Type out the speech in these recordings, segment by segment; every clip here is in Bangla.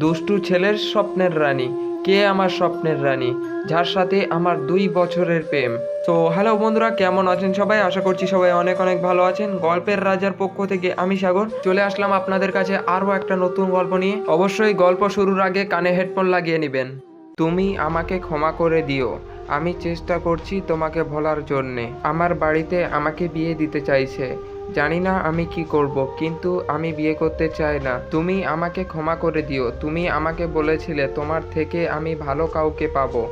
দুষ্টু ছেলের স্বপ্নের রানী। কে আমার স্বপ্নের রানী? যার সাথে আমার দুই বছরের প্রেম। তো হ্যালো বন্ধুরা, কেমন আছেন সবাই? আশা করছি সবাই অনেক অনেক ভালো আছেন। গল্পের রাজার পক্ষ থেকে আমি সাগর। চলে আসলাম আপনাদের কাছে আরও একটা নতুন গল্প নিয়ে। অবশ্যই গল্প শুরুর আগে কানে হেডফোন লাগিয়ে নেবেন। তুমি আমাকে ক্ষমা করে দিও। আমি চেষ্টা করছি তোমাকে ভোলার জন্যে। আমার বাড়িতে আমাকে বিয়ে দিতে চাইছে। জানি না আমি কি করব, কিন্তু আমি বিয়ে করতে চাই না। তুমি আমাকে ক্ষমা করে দিও। তুমি আমাকে বলেছিলে তোমার থেকে আমি ভালো কাউকে পাবো।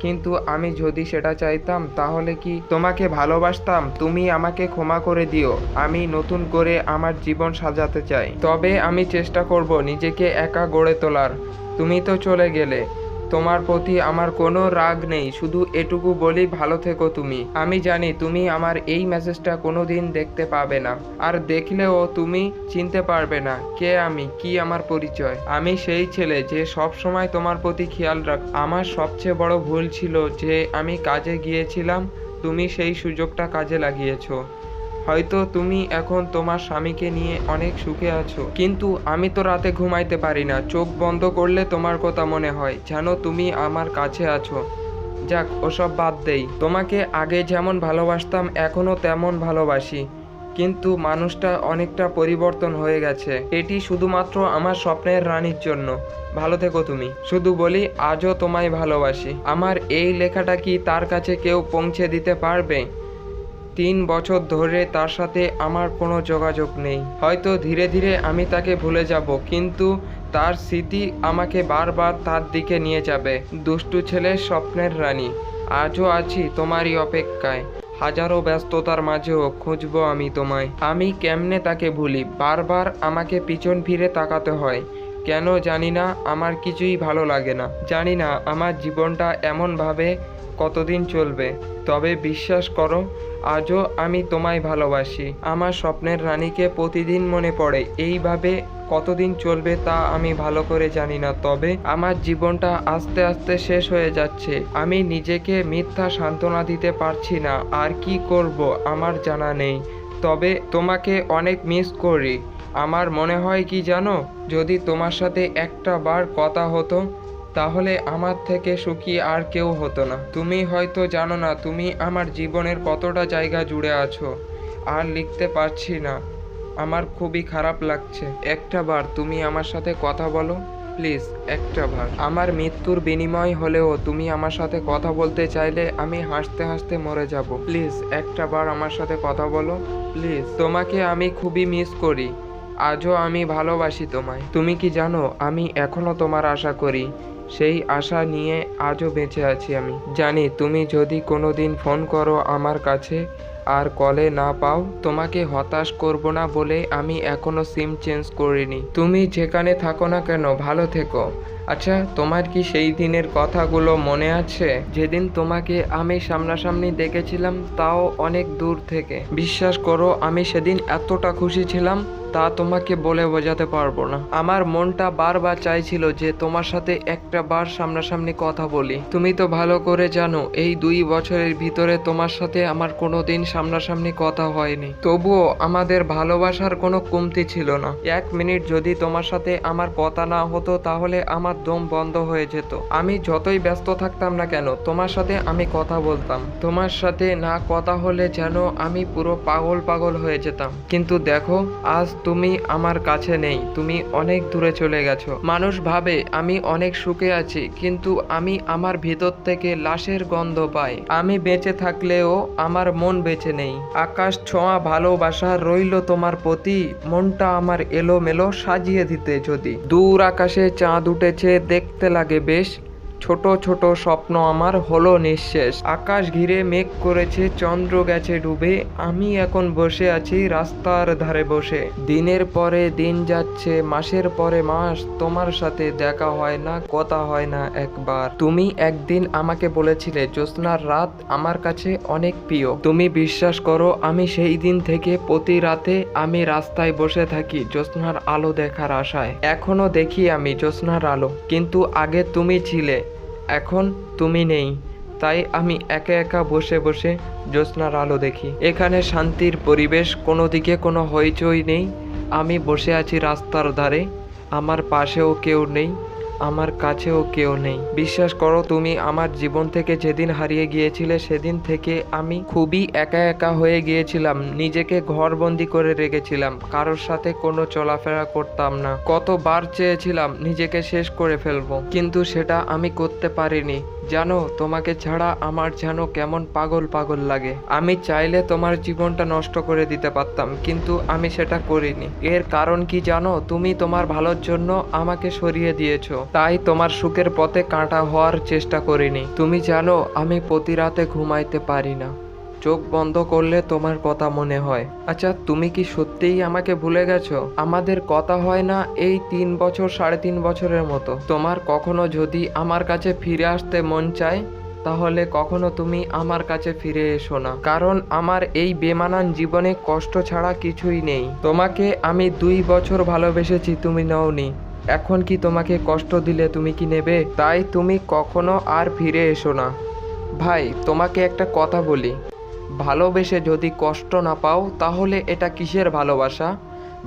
কিন্তু আমি যদি সেটা চাইতাম, তাহলে কি তোমাকে ভালোবাসতাম? তুমি আমাকে ক্ষমা করে দিও। আমি নতুন করে আমার জীবন সাজাতে চাই। তবে আমি চেষ্টা করব নিজেকে একা গড়ে তোলার। তুমি তো চলে গেলে। তোমার প্রতি আমার কোনো রাগ নেই, শুধু এটুকু বলি ভালো থেকো তুমি। আমি জানি তুমি আমার এই মেসেজটা কোনোদিন দেখতে পাবে না। আর দেখলেও তুমি চিনতে পারবে না কে আমি, কি আমার পরিচয়। আমি সেই ছেলে যে সব সময় তোমার প্রতি খেয়াল রাখ, আমার সবচেয়ে বড় ভুল ছিল যে আমি কাজে গিয়েছিলাম, তুমি সেই সুযোগটা কাজে লাগিয়েছো। হয়তো তুমি এখন তোমার স্বামীকে নিয়ে অনেক সুখে আছো। কিন্তু আমি তো রাতে ঘুমাইতে পারি না। চোখ বন্ধ করলে তোমার কথা মনে হয়, যেন তুমি আমার কাছে আছো। যাক, ওসব বাদ দেই। তোমাকে আগে যেমন ভালোবাসতাম, এখনও তেমন ভালোবাসি। কিন্তু মানুষটা অনেকটা পরিবর্তন হয়ে গেছে। এটি শুধুমাত্র আমার স্বপ্নের রানীর জন্য। ভালো থেকো তুমি। শুধু বলি, আজও তোমায় ভালোবাসি। আমার এই লেখাটা কি তার কাছে কেউ পৌঁছে দিতে পারবে? তিন বছর ধরে তার সাথে আমার কোনো যোগাযোগ নেই। হয়তো ধীরে ধীরে আমি তাকে ভুলে যাব, কিন্তু তার স্মৃতি আমাকে বারবার তার দিকে নিয়ে যাবে। দুষ্টু ছেলের স্বপ্নের রানী, আজও আছি তোমারই অপেক্ষায়। হাজারো ব্যস্ততার মাঝেও খুঁজবো আমি তোমায়। আমি কেমনে তাকে ভুলি? বারবার আমাকে পিছন ফিরে তাকাতে হয়। কেন জানি না, আমার কিছুই ভালো লাগে না। জানি না, আমার জীবনটা এমনভাবে কতদিন চলবে? তবে বিশ্বাস করো, আজও আমি তোমায় ভালোবাসি। আমার স্বপ্নের রানীকে প্রতিদিন মনে পড়ে, এইভাবে কতদিন চলবে তা আমি ভালো করে জানি না। তবে আমার জীবনটা আস্তে আস্তে শেষ হয়ে যাচ্ছে। আমি নিজেকে মিথ্যা সান্ত্বনা দিতে পারছি না, আর কি করব আমার জানা নেই। তবে তোমাকে অনেক মিস করি। আমার মনে হয় কি জানো? যদি তোমার সাথে একটা বার কথা হতো তাহলে আমার থেকে সুখী আর কেউ হতো না। তুমি হয়তো জানো না, তুমি আমার জীবনের কতটা জায়গা জুড়ে আছো। আর লিখতে পারছি না। আমার খুবই খারাপ লাগছে। একটা বার তুমি আমার সাথে কথা বলো, প্লিজ, একটা বার। আমার মৃত্যুর বিনিময় হলেও তুমি আমার সাথে কথা বলতে চাইলে আমি হাসতে হাসতে মরে যাব। প্লিজ, একটা বার আমার সাথে কথা বলো, প্লিজ। তোমাকে আমি খুবই মিস করি। আজও আমি ভালোবাসি তোমায়। তুমি কি জানো, আমি এখনও তোমার আশা করি। সেই আশা নিয়ে আজও বেঁচে আছি আমি। জানি তুমি যদি কোনো দিন ফোন করো আমার কাছে আর কলে না পাও, তোমাকে হতাশ করব না বলে আমি এখনও সিম চেঞ্জ করিনি। তুমি যেখানে থাকো না কেন, ভালো থেকো। আচ্ছা তোমার কি সেই দিনের কথাগুলো মনে আছে? যেদিন তোমাকে আমি সামনাসামনি দেখেছিলাম, তাও অনেক দূর থেকে। বিশ্বাস করো, আমি সেদিন এতটা খুশি ছিলাম তা তোমাকে বলে বোঝাতে পারব না। আমার মনটা বারবার চাইছিল যে তোমার সাথে একটা বার সামনাসামনি কথা বলি। তুমি তো ভালো করে জানো, এই দুই বছরের ভিতরে তোমার সাথে আমার কোনো দিন সামনাসামনি কথা হয়নি। তবুও আমাদের ভালোবাসার কোনো কমতি ছিল না। এক মিনিট যদি তোমার সাথে আমার কথা না হতো, তাহলে আমার দম বন্ধ হয়ে যেত। আমি যতই ব্যস্ত থাকতাম না কেন, তোমার সাথে আমি কথা বলতাম। তোমার সাথে না কথা হলে যেন আমি পুরো পাগল পাগল হয়ে যেতাম। কিন্তু দেখো, আজ তুমি আমার কাছে নেই, তুমি অনেক দূরে চলে গেছো। মানুষ ভাবে, আমি অনেক সুখে আছি, কিন্তু আমি আমার ভিতর থেকে লাশের গন্ধ পাই। আমি বেঁচে থাকলেও আমার মন বেঁচে নেই। আকাশ ছোঁয়া ভালোবাসা রইল তোমার প্রতি, মনটা আমার এলোমেলো সাজিয়ে দিতে যদি। দূর আকাশে চাঁদ উঠেছে, দেখতে লাগে বেশ। ছোট ছোট স্বপ্ন আমার হলো নিঃশেষ। আকাশ ঘিরে মেঘ করেছে, চন্দ্র গেছে ডুবে। আমি এখন বসে আছি রাস্তার ধারে বসে। দিনের পরে দিন যাচ্ছে, মাসের পরে মাস। তোমার সাথে দেখা হয় না, কথা হয় না একবার। তুমি একদিন আমাকে বলেছিলে, জ্যোৎস্নার রাত আমার কাছে অনেক প্রিয়। তুমি বিশ্বাস করো, আমি সেই দিন থেকে প্রতি রাতে আমি রাস্তায় বসে থাকি জ্যোৎস্নার আলো দেখার আশায়। এখনও দেখি আমি জ্যোৎস্নার আলো। কিন্তু আগে তুমি ছিলে এখন তুমি নেই। তাই আমি একা একা বসে বসে জ্যোৎস্নার আলো দেখি। এখানে শান্তির পরিবেশ, কোনো দিকে কোনো হইচই নেই। আমি বসে আছি রাস্তার ধারে। আমার পাশেও কেউ নেই। আমার কাছেও কেউ নেই। বিশ্বাস করো, তুমি আমার জীবন থেকে যেদিন হারিয়ে গিয়েছিলে, সেদিন থেকে আমি খুবই একা একা হয়ে গিয়েছিলাম। নিজেকে ঘরবন্দি করে রেখেছিলাম। কারোর সাথে কোনো চলাফেরা করতাম না। কতবার চেয়েছিলাম নিজেকে শেষ করে ফেলব, কিন্তু সেটা আমি করতে পারিনি। জানো, তোমাকে ছাড়া আমার যেন কেমন পাগল পাগল লাগে। আমি চাইলে তোমার জীবনটা নষ্ট করে দিতে পারতাম, কিন্তু আমি সেটা করিনি। এর কারণ কি জানো? তুমি তোমার ভালোর জন্য আমাকে সরিয়ে দিয়েছ। তাই তোমার সুখের পথে কাঁটা হওয়ার চেষ্টা করিনি। তুমি জানো, আমি প্রতি রাতে ঘুমাইতে পারি না। চোখ বন্ধ করলে তোমার কথা মনে হয়। আচ্ছা তুমি কি সত্যিই আমাকে ভুলে গেছো? আমাদের কথা হয় না এই তিন বছর, সাড়ে তিন বছরের মতো। তোমার কখনো যদি আমার কাছে ফিরে আসতে মন চায়, তাহলে কখনো তুমি আমার কাছে ফিরে এসো না। কারণ আমার এই বেমানান জীবনে কষ্ট ছাড়া কিছুই নেই। তোমাকে আমি দুই বছর ভালোবেসেছি, তুমি নওনি। এখন কি তোমাকে কষ্ট দিলে তুমি কি নেবে? তাই তুমি কখনো আর ফিরে এসো না। ভাই, তোমাকে একটা কথা বলি। ভালোবেসে যদি কষ্ট না পাও, তাহলে এটা কিসের ভালোবাসা?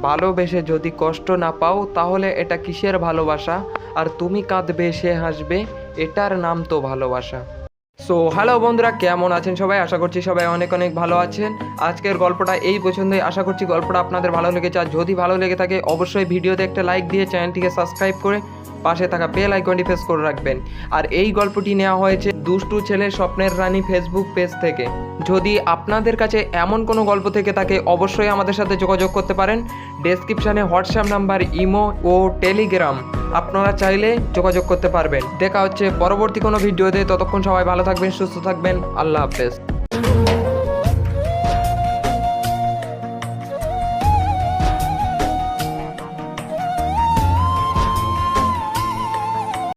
ভালোবেসে যদি কষ্ট না পাও, তাহলে এটা কিসের ভালোবাসা? আর তুমি কাঁদবে, সে হাসবে, এটার নাম তো ভালোবাসা। সো হ্যালো বন্ধুরা, কেমন আছেন সবাই? আশা করছি সবাই অনেক অনেক ভালো আছেন। আজকের গল্পটা এই পছন্দই আশা করছি গল্পটা আপনাদের ভালো লেগেছে। আর যদি ভালো লেগে থাকে, অবশ্যই ভিডিওতে একটা লাইক দিয়ে চ্যানেলটিকে সাবস্ক্রাইব করে পাশে থাকা বেল আইকনটি প্রেস করে রাখবেন। আর এই গল্পটি নেওয়া হয়েছে দুষ্টু ছেলে স্বপ্নের রানী ফেসবুক পেজ থেকে। যদি আপনাদের কাছে এমন কোনো গল্প থেকে থাকে, অবশ্যই আমাদের সাথে যোগাযোগ করতে পারেন। ডেসক্রিপশানে হোয়াটসঅ্যাপ নাম্বার ইমো ও টেলিগ্রাম আপনারা চাইলে যোগাযোগ করতে পারবেন। দেখা হচ্ছে পরবর্তী কোনো ভিডিওতে। ততক্ষণ সবাই ভালো থাকবেন, সুস্থ থাকবেন। আল্লাহ হাফেজ।